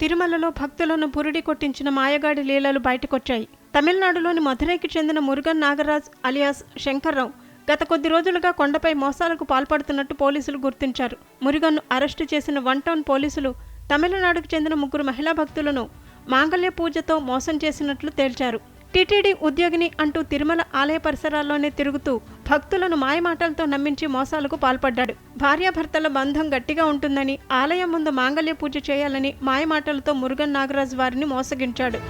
తిరుమలలో భక్తులను పురుడి కొట్టించిన మాయగాడి లీలలు బయటకొచ్చాయి. తమిళనాడులోని మధురైకి చెందిన మురుగన్ నాగరాజ్ అలియాస్ శంకర్రావు గత కొద్ది రోజులుగా కొండపై మోసాలకు పాల్పడుతున్నట్టు పోలీసులు గుర్తించారు. మురుగన్ను అరెస్టు చేసిన వన్ టౌన్ పోలీసులు తమిళనాడుకు చెందిన ముగ్గురు మహిళా భక్తులను మాంగళ్య పూజతో మోసం చేసినట్లు తేల్చారు. టీటీడీ ఉద్యోగిని అంటూ తిరుమల ఆలయ పరిసరాల్లోనే తిరుగుతూ భక్తులను మాయమాటలతో నమ్మించి మోసాలకు పాల్పడ్డాడు. భార్యాభర్తల బంధం గట్టిగా ఉంటుందని ఆలయం ముందు మాంగళ్య పూజ చేయాలని మాయమాటలతో మురుగన్ నాగరాజ్ వారిని మోసగించాడు.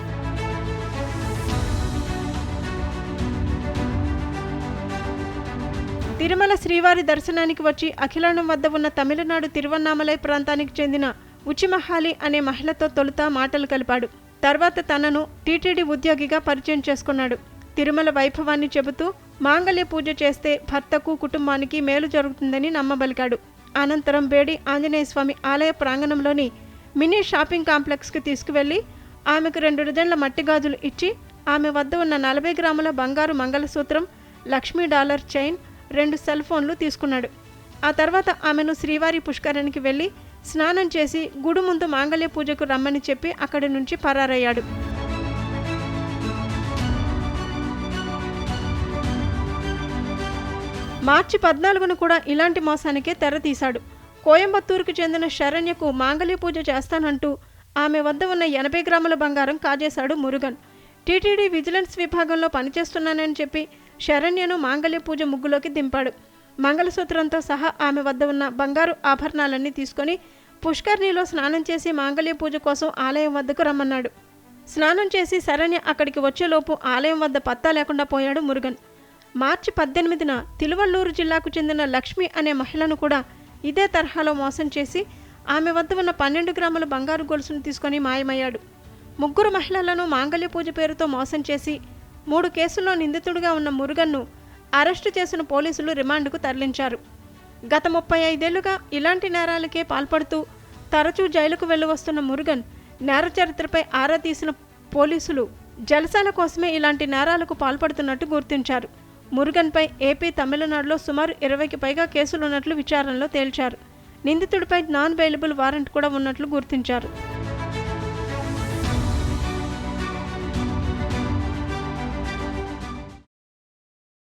తిరుమల శ్రీవారి దర్శనానికి వచ్చి అఖిలాండం వద్ద ఉన్న తమిళనాడు తిరువన్నామలై ప్రాంతానికి చెందిన ఉచిమహాలి అనే మహిళతో తొలుత మాటలు కలిపాడు. తర్వాత తనను టీటీడీ ఉద్యోగిగా పరిచయం చేసుకున్నాడు. తిరుమల వైభవాన్ని చెబుతూ మాంగళ్య పూజ చేస్తే భర్తకు కుటుంబానికి మేలు జరుగుతుందని నమ్మబలికాడు అనంతరం బేడి ఆంజనేయ స్వామి ఆలయ ప్రాంగణంలోని మినీ షాపింగ్ కాంప్లెక్స్కి తీసుకువెళ్ళి ఆమెకు రెండు డజన్ల మట్టి గాజులు ఇచ్చి ఆమె వద్ద ఉన్న నలభై గ్రాముల బంగారు మంగళసూత్రం లక్ష్మీ డాలర్ చైన్ రెండు సెల్ ఫోన్లు తీసుకున్నాడు. ఆ తర్వాత ఆమెను శ్రీవారి పుష్కరానికి వెళ్ళి స్నానం చేసి గుడి ముందు మాంగళ్య పూజకు రమ్మని చెప్పి అక్కడి నుంచి పరారయ్యాడు. మార్చి పద్నాలుగున కూడా ఇలాంటి మోసానికే తెర తీశాడు. కోయంబత్తూరుకు చెందిన శరణ్యకు మాంగళ్య పూజ చేస్తానంటూ ఆమె వద్ద ఉన్న ఎనభై గ్రాముల బంగారం కాజేశాడు మురుగన్. టీటీడీ విజిలెన్స్ విభాగంలో పనిచేస్తున్నానని చెప్పి శరణ్యను మాంగళ్య పూజ ముగ్గులోకి దింపాడు. మంగళసూత్రంతో సహా ఆమె వద్ద ఉన్న బంగారు ఆభరణాలన్నీ తీసుకొని పుష్కర్ణిలో స్నానం చేసి మాంగళ్య పూజ కోసం ఆలయం వద్దకు రమ్మన్నాడు. స్నానం చేసి శరణ్య అక్కడికి వచ్చేలోపు ఆలయం వద్ద పత్తా లేకుండా పోయాడు మురుగన్. మార్చి పద్దెనిమిదిన తిరువల్లూరు జిల్లాకు చెందిన లక్ష్మి అనే మహిళను కూడా ఇదే తరహాలో మోసం చేసి ఆమె వద్ద ఉన్న పన్నెండు గ్రాముల బంగారు గొలుసును తీసుకొని మాయమయ్యాడు. ముగ్గురు మహిళలను మాంగళ్య పూజ పేరుతో మోసం చేసి మూడు కేసుల్లో నిందితుడిగా ఉన్న మురుగన్ను అరెస్టు చేసిన పోలీసులు రిమాండ్కు తరలించారు. గత ముప్పై ఐదేళ్ళుగా ఇలాంటి నేరాలకే పాల్పడుతూ తరచూ జైలుకు వెళ్ళి వస్తున్న మురుగన్ నేర చరిత్రపై ఆరా తీసిన పోలీసులు జలసాల కోసమే ఇలాంటి నేరాలకు పాల్పడుతున్నట్టు గుర్తించారు. మురుగన్పై ఏపీ తమిళనాడులో సుమారు ఇరవైకి పైగా కేసులున్నట్లు విచారణలో తేల్చారు. నిందితుడిపై నాన్ బెయిలబుల్ వారెంట్ కూడా ఉన్నట్లు గుర్తించారు.